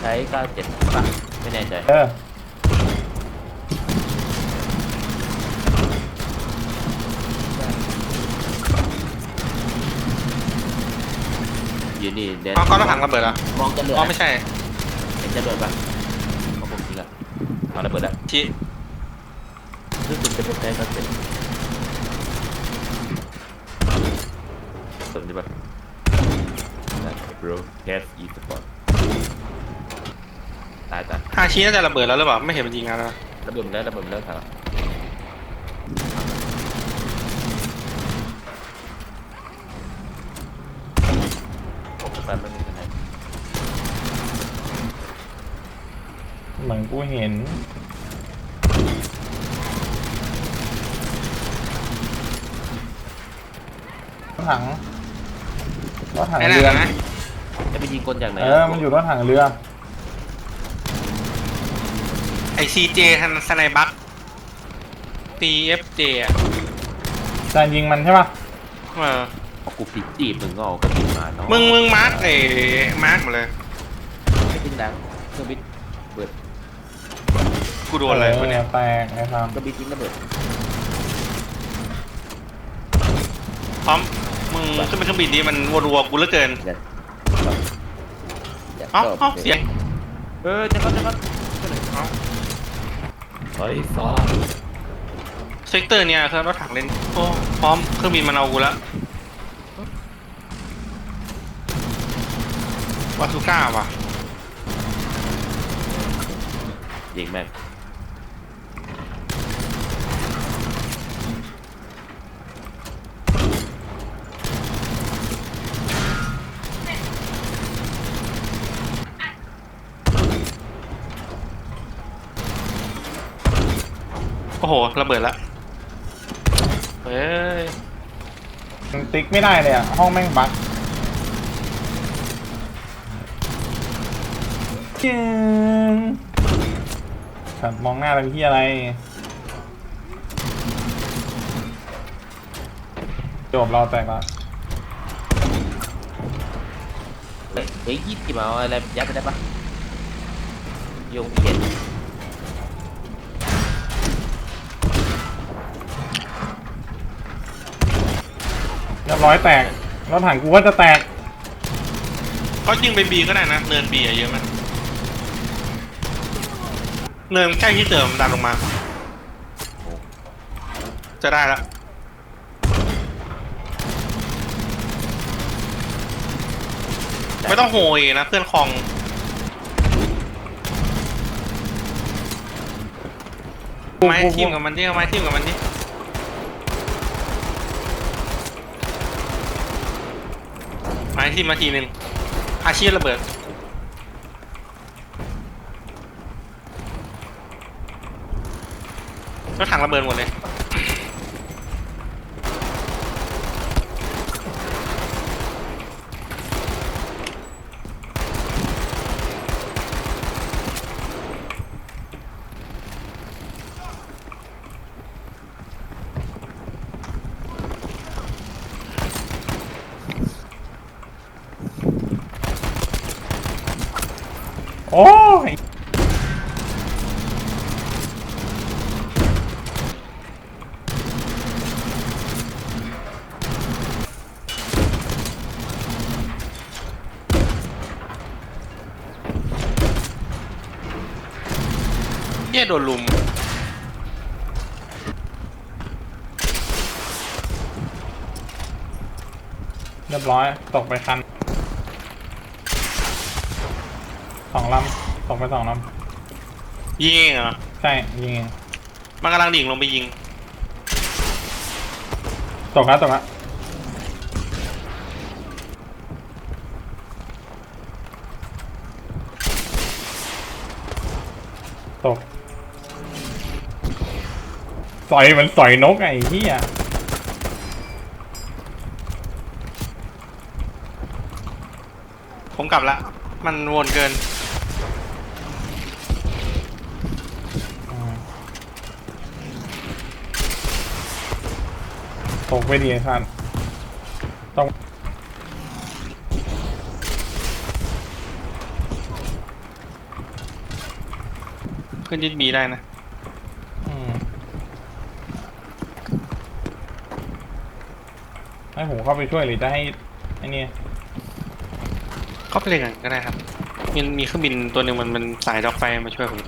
ใช้97ป่ะไม่แน่ใจเอออยู่นี่เดนเอาก้อนรถถังระเบิดเหรอมองจะเหลืออ๋อไม่ใช่เห็นจะเบิดป่ะเอาผมจริงอะเอาระเบิดแล้วที่รู้สึกจะเป็นใช้97สนใจป่ะนั่น bro cat e sport ตายตายฮาชิน่าจะระเบิดแล้วหรือเปล่าไม่เห็นมันยิงงานนะระเบิดแล้วระเบิดแล้วครับผมจะไปไม่มีคะแนนเหมือนกูเห็นรถถังรถถังไอ้เรืนั่อนนะจะไปยิงคนจากไหนเออมันอยู่รถถังเรือ ไอซีเจทันสไนบัคตีเอฟเจอะจานยิงมันใช่ปะเออเอากูผิดจีบมึงก็เอากระดิ่งมาเนาะมึงมึงมาร์กไอ้มาร์กหมดเลย ไม่ทิ้งดังเครื่องบินเบิดกูโดนอะไรวะเนี่ย แตกไอ้ทามเครื่องบินทิ้งระเบิดพร้อม มึงขึ้นไปเครื่องบินดีมันวนวัวกูเหลือเกินอย่าอย่าเอ้าชบเอ้าเสียง เออจะก็จะก็เฮ้ ยฟ้าเซกเตอร์เนี่ยเครื่องรถถังเล่นโอ้พร้อมเครื่องบินมันเอากูแล้ววาซูก้าว่ะยิงแม่ง โอ้โหระเบิดละเฮ้ยมันติ๊กไม่ได้เลยอะ ห้องแม่งบั๊กจึงสัตว์มองหน้าเป็นที่อะไร จบเราแตกละเฮ้ยเฮ้ยยี่สิบเอาอะไรยัดไปได้ปะโยงเขียน เรียบร้อยแตกรถถังกูก็จะแตกก็ยิงไปบีก็ได้นะเนินบีอะเยอะมั้ยเนินใกล้ที่เติมดันลงมา จะได้ละไม่ต้องโหยนะเพื่อนคลองไม้ทิ่มกับมันดิเอาไม้ทิ่มกับมันดิ ไม้ทิ่มมาทีหนึ่งอาชีพระเบิด รถถังระเบิดหมดเลย อ้ยเย่โดนลุม เรียบร้อย ตกไปคัน สองลำตกไปสองลยิงเองเหรอำใช่ยิงเองมันกำลังดิ่งลงไปยิง ตกแล้วตกแล้วตกสอยมันสอยนกไอ้เหี้ยผมกลับละ มันวนเกิน ตกไปดีไอ้ท่านต้องขึ้นยึดบีได้นะอืมให้ผมเข้าไปช่วยหรือจะให้ไอ้นี่เข้าไปเลยกันก็ได้ครับมีมีเครื่องบินตัวหนึ่งมันมันสายด็อกไฟมาช่วยผม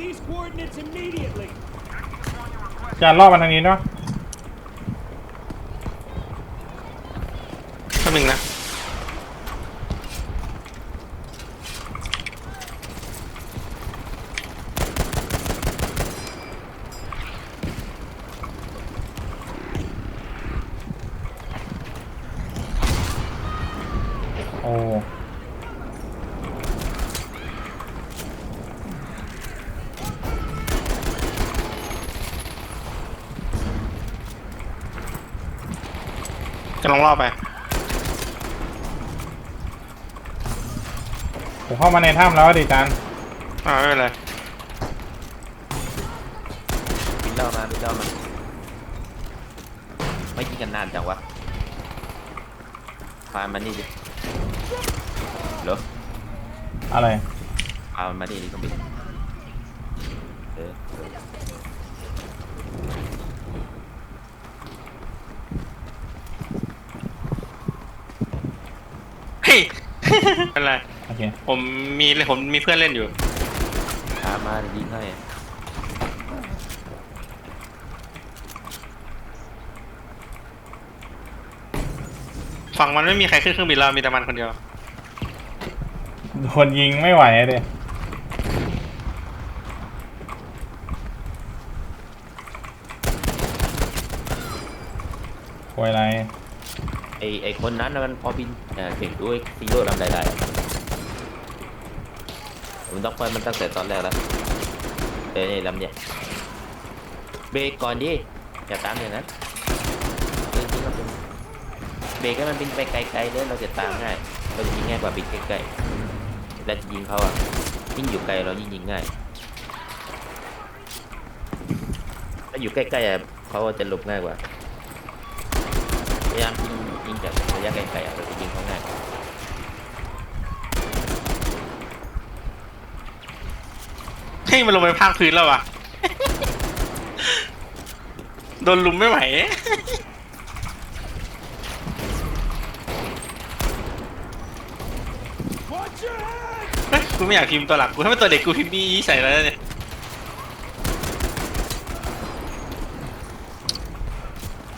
these coordinates immediately. จะรอบมาทางนี้เนาะ แป๊บหนึงนะ โอ้ ลองรอบไป ผมเข้ามาในถ้ำแล้วดิจานอ่าไม่เป็นไรบินเล่ามาบินเล่ามาไม่ยิงกันนานจังวะพามันนี่ดิเหรออะไรพามันมานี่ดิต้องบินเออ เฮ้ย ไม่เป็นไรโอเคผมมีผมมีเพื่อนเล่นอยู่พามายิงให้ฝั่งมันไม่มีใครขึ้นเครื่องบินเรามีแต่มันคนเดียวโดนยิงไม่ไหวอะเดควยอะไร ไอไอคนนั้นน่ะมันพอบินเอ่อเก่งด้วยซีโร่ลำได้ได้ผมต้องไปมันตั้งแต่ตอนแรกแล้วเอ้ยนี่ลำเนี่ยเบรกก่อนดิอย่าตามอย่างนั้นเราเป็นเบรกให้มันบินไปไกลๆเลยเราจะตามง่ายเราจะยิงง่ายกว่าบินใกล้ๆและยิงเขาอะยิ่งอยู่ไกลเรายิ่งยิงง่ายถ้าอยู่ใกล้ๆอะเขาจะหลบง่ายกว่าพยายามยิง ยิงจากระยะไกลๆอะเราจะยิงเขาง่ายเฮ้ยมันลงไปพากพื้นแล้ววะโดนลุมไม่ไหว Watch your head! เฮ้ยกูไม่อยากพิมพ์ตัวหลักกูให้เป็นตัวเด็กกูพิมพ์ดีใส่แล้วเนี่ย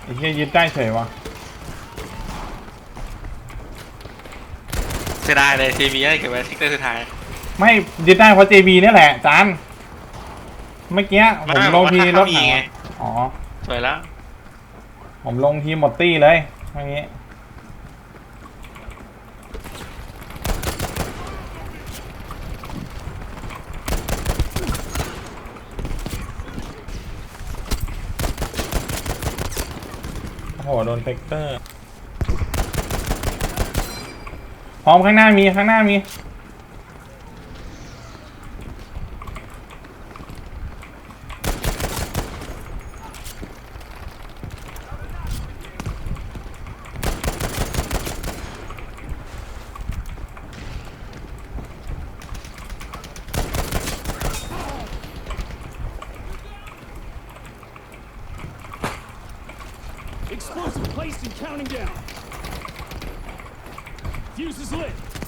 ไอ้เหี้ยยึดได้เฉยวะ เสียดายเลยทีวีให้เก็บไว้ทิกเตอร์สุดท้าย ไม่ยึดได้เพราะ JB นี่แหละจานเมื่อกี้ผมลงทีรถถังอะอ๋อ สวยแล้ว ผมลงทีหมดตี้เลยเมื่อกี้โอ้โหโดนเฟกเตอร์ พร้อมข้างหน้ามีข้างหน้ามี Fuse is lit.